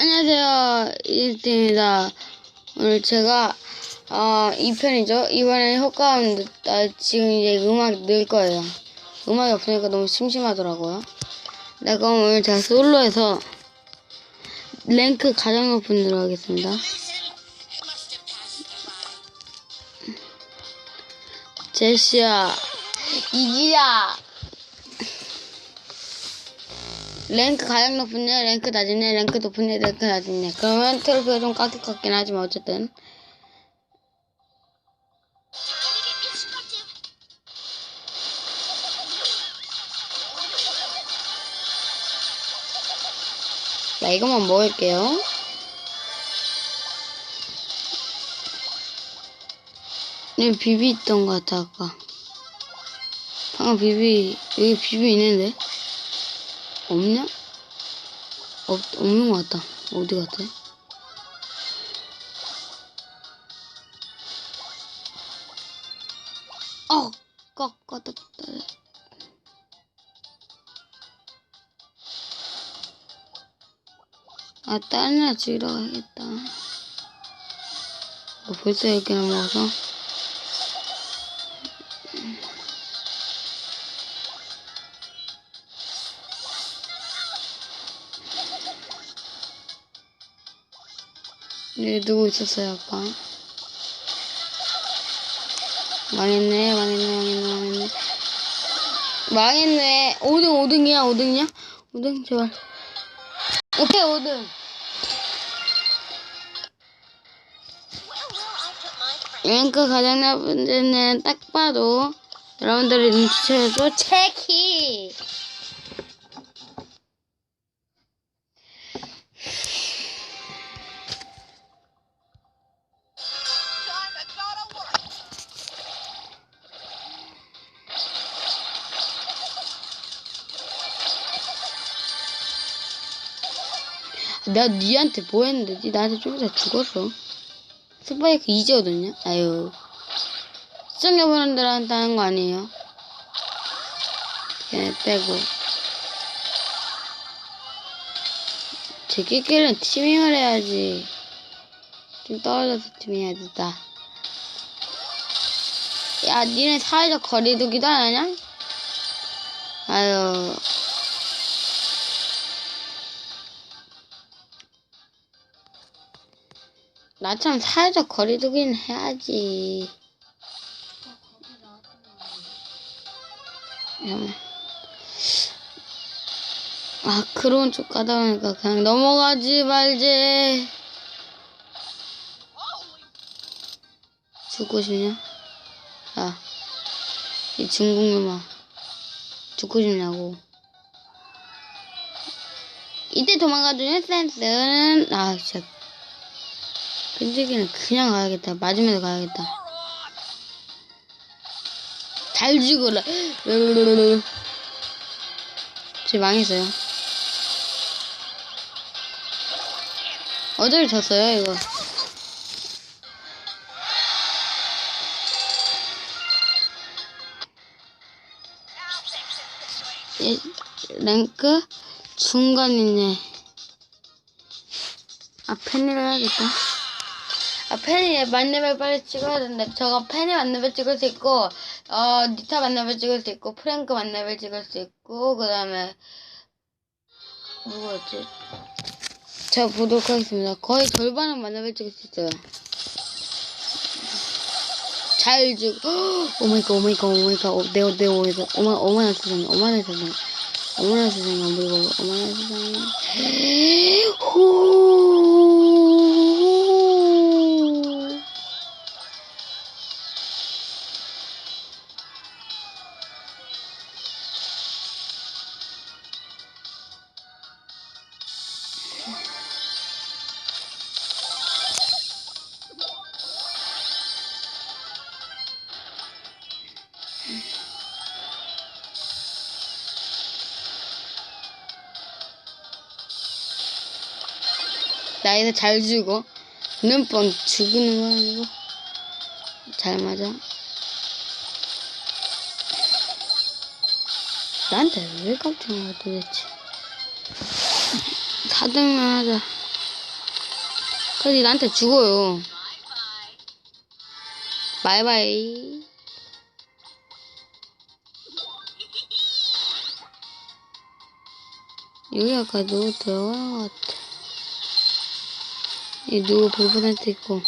안녕하세요. 이스입니다 오늘 제가 어, 2편이죠. 이번엔 효과음 아, 지금 이제 음악 넣을 거예요. 음악이 없으니까 너무 심심하더라고요. 네, 그럼 오늘 제가 솔로에서 랭크 가장 높은 데로 하겠습니다. 제시야, 이기야. 랭크 가장 높은 애, 랭크 낮은 애, 랭크 높은 애, 랭크 낮은 애. 그러면 트로피가 좀 같긴 하지만 어쨌든. 자, 이것만 먹을게요. 여기 비비 있던 것 같아, 아까. 방금 비비, 여기 비비 있는데? 없냐? 없, 없는 것 같다. 어디 갔대? 어! 꺾, 껐다, 껐다. 아, 다른 애 죽이러 가야겠다. 어, 벌써 이렇게 넘어가서? 여기 누구 있었어요, 아까? 망했네, 망했네, 망했네, 망했네. 망했네. 5등, 5등이야, 5등이야? 5등, 제발. 오케이, 5등. 랭크 가장 나쁜 데는 딱 봐도 여러분들이 눈치채도 체키! 내가 니한테 뭐 했는데 니 나한테 좀 이따 죽었어 스파이크 이제 얻었냐? 아유 시청자분들한테 하는 거 아니에요? 걔네 빼고 제끼끼는 티밍을 해야지 좀 떨어져서 티밍해야 된다 야 니네 사회적 거리두기도 안 하냐? 아유 나처럼 사회적 거리두기는 해야지. 잠깐만. 아, 그런 쪽 가다 보니까 그냥 넘어가지 말지. 죽고 싶냐? 야, 이 중국놈아. 죽고 싶냐고. 이때 도망가주는 센스는, 아, 진짜. 끈질기는 그냥 가야겠다. 맞으면서 가야겠다. 잘 죽어라. 제 망했어요. 어차피 졌어요, 이거. 예, 랭크 중간이네. 아, 펜을 해야겠다. 아, 펜이 만렙을 빨리 찍어야 되는데, 저거 펜이 만렙을 찍을 수 있고, 어, 니타 만렙을 찍을 수 있고, 프랭크 만렙을 찍을 수 있고, 그 다음에, 누구였지? 제가 보도록 하겠습니다. 거의 절반은 만렙을 찍을 수 있어요. 잘 죽, 오마이갓, 오마이갓, 오마이갓, 오, 내, 내, 오마이갓, 어마, 어머나 세상에, 어머나 세상에, 어머나 세상에, 어머나 세상에. 나이는 잘 주고 눈뻥 죽이는 거 아니고 잘 맞아 나한테 왜 깜짝 놀라 도대체 4등만 하자 그래서 나한테 죽어요. 바이바이. 여기 아까 누구 들어간 것 같아. 이 누구 불편한테 있고.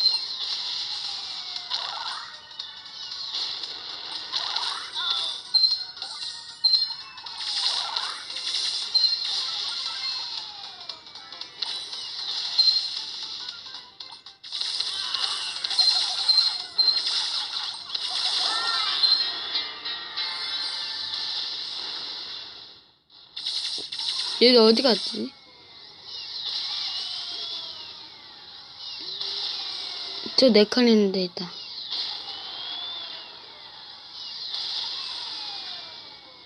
얘들 어디 갔지? 저 네 칸 있는 데 있다.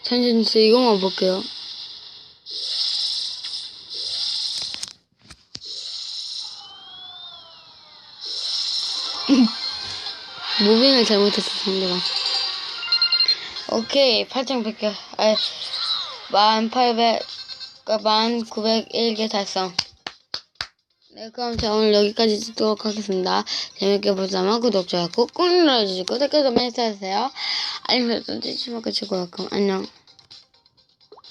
잠시만, 저 이것만 볼게요. 무빙을 잘못했어, 상대가. 오케이, 8,100개, 아, 1,800, 그러니까 1,901개 달성. 네, 그럼 자, 오늘 여기까지 찍도록 하겠습니다. 재밌게 보자면 구독, 좋아요 꾹꾹 눌러주시고, 댓글도 많이 써주세요. 알림 설정 찌시면 끝이고요. 그럼 안녕.